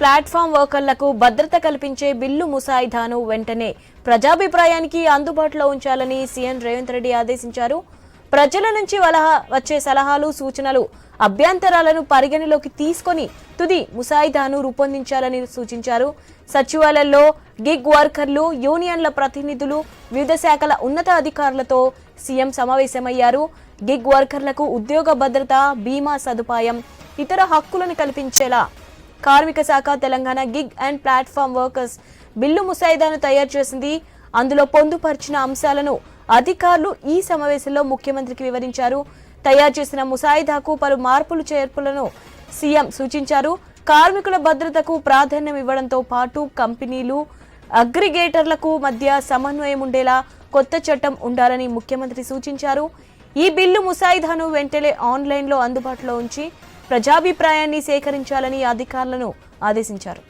Platform వర్కర్లకు భద్రత కల్పించే బిల్లు ముసాయిదాను వెంటనే. ప్రజాభిప్రాయానికి అందుబాటులో ఉంచాలని సీఎం రేవంత్ రెడ్డి ఆదేశించారు. ప్రజల నుంచి వచ్చే సలహాలు సూచనలు అభ్యంతరాలను పరిగణలోకి తీసుకొని తుది ముసాయిదాను రూపొందించాలని సూచించారు. సచివాలయంలో గిగ్ వర్కర్లు యూనియన్ల ప్రతినిధులు వివిధ శాఖల ఉన్నత అధికారులతో సీఎం సమావేశమయ్యారు. గిగ్ వర్కర్లకు ఉద్యోగ భద్రత బీమా సదుపాయం ఇతర హక్కులను కల్పించేలా కార్మిక శాఖ Telangana gig and platform workers bill ముసాయిదాను తయారు చేసింది. అందులో పొందుపరిచిన అంశాలను అధికారులు ఈ సమావేశంలో ముఖ్యమంత్రికి వివరించారు. తయారు చేసిన ముసాయిదాకు పలు మార్పులు చేర్పులను సీఎం సూచించారు. కార్మికుల భద్రతకు ప్రాధాన్యం ఇవ్వడంతో పాటు కంపెనీలు అగ్రిగేటర్లకు మధ్య సమన్వయం ఉండేలా కొత్త చట్టం ఉండాలని ముఖ్యమంత్రి సూచించారు. ఈ బిల్లు ముసాయిదాను వెంటనే ఆన్లైన్లో అందుబాటులో ఉంచి ప్రజాభిప్రాయాన్ని సేకరించాలని అధికారులను ఆదేశించారు.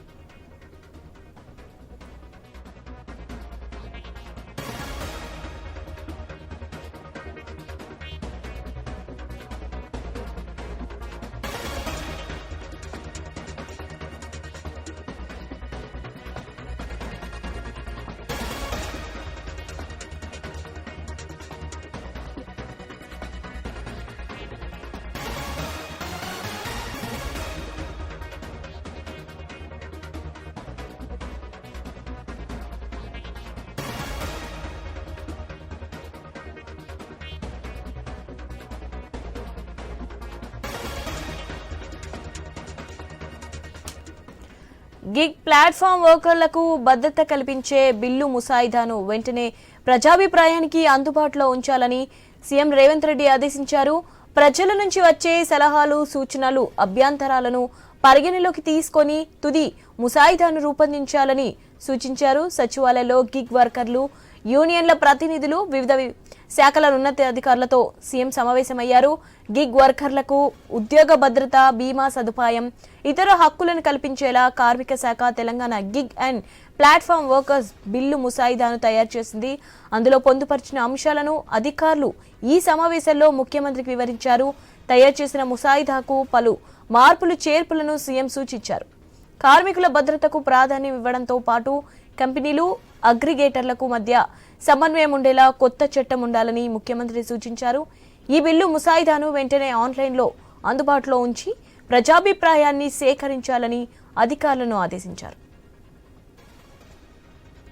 గిగ్ ప్లాట్ఫామ్ వర్కర్లకు భద్రత కల్పించే బిల్లు ముసాయిదాను వెంటనే ప్రజాభిప్రాయానికి అందుబాటులో ఉంచాలని సీఎం రేవంత్ రెడ్డి ఆదేశించారు. ప్రజల నుంచి వచ్చే సలహాలు సూచనలు అభ్యంతరాలను పరిగణలోకి తీసుకొని తుది ముసాయిదాను రూపొందించాలని సూచించారు. సచివాలయంలో గిగ్ వర్కర్లు యూనియన్ల ప్రతినిధులు వివిధ శాఖల ఉన్నతాధికారులతో సీఎం సమావేశమయ్యారు. గిగ్ వర్కర్లకు ఉద్యోగ భద్రత బీమా సదుపాయం ఇతర హక్కులను కల్పించేలా కార్మిక శాఖ Telangana gig and platform workers bill ముసాయిదాను తయారు చేసింది. అందులో పొందుపరిచిన అంశాలను అధికారులు ఈ సమావేశంలో ముఖ్యమంత్రికి వివరించారు. తయారు చేసిన ముసాయిదాకు పలు మార్పులు చేర్పులను సీఎం సూచించారు. కార్మికుల భద్రతకు ప్రాధాన్యం ఇవ్వడంతో పాటు కంపెనీలు అగ్రిగేటర్లకు మధ్య సమన్వయం ఉండేలా కొత్త చట్టం ఉండాలని ముఖ్యమంత్రి సూచించారు. ఈ బిల్లు ముసాయిదాను వెంటనే ఆన్లైన్లో అందుబాటులో ఉంచి ప్రజాభిప్రాయాన్ని సేకరించాలని అధికారులను ఆదేశించారు.